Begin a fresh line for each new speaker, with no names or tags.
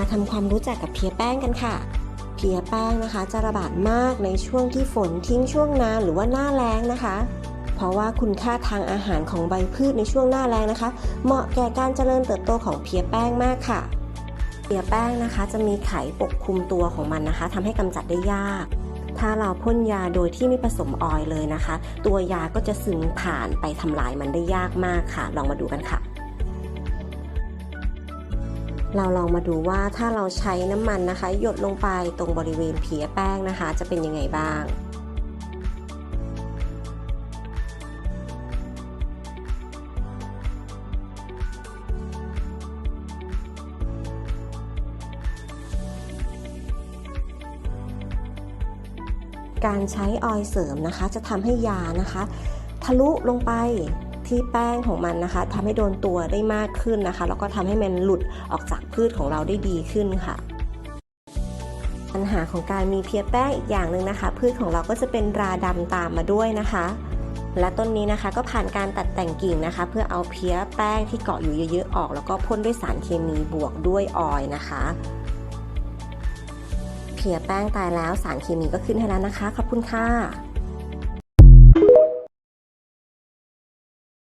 มาทำความรู้จักกับเพลียแป้งกันค่ะ เพลียแป้งนะคะจะระบาดมากในช่วงที่ฝนทิ้งช่วงนานหรือว่าหน้าแล้งนะคะ เพราะว่าคุณค่าทางอาหารของใบพืชในช่วงหน้าแล้งนะคะ เหมาะแก่การเจริญเติบโตของเพลียแป้งมากค่ะเพลียแป้งนะคะ จะมีไข่ปกคลุมตัวของมันนะคะทำให้กำจัดได้ยาก ถ้าเราพ่นยาโดยที่ไม่ผสมออยเลยนะคะ ตัวยาก็จะซึมผ่านไปทำลายมันได้ยากมากค่ะ ลองมาดูกันค่ะ เราลองมาดูว่าถ้าเราใช้น้ำมันนะคะ หยดลงไปตรงบริเวณเพียแป้งนะคะ จะเป็นยังไงบ้างการใช้ออยล์เสริมนะคะ จะทำให้ยานะคะ ทะลุลงไป ที่แป้งของมันนะคะทำให้โดนตัวได้มากขึ้นนะคะ แล้วก็ทำให้มันหลุดออกจากพืชของเราได้ดีขึ้นค่ะปัญหาของการมีเพียแป้งอีกอย่างหนึ่งนะคะ พืชของเราก็จะเป็นราดำตามมาด้วยนะคะ และต้นนี้นะคะก็ผ่านการตัดแต่งกิ่งนะคะ เพื่อเอาเพียแป้งที่เกาะอยู่เยอะๆออก แล้วก็พ่นด้วยสารเคมีบวกด้วยออยนะคะ เพียแป้งตายแล้วสารเคมีก็ขึ้นให้แล้วนะคะ ขอบคุณค่ะ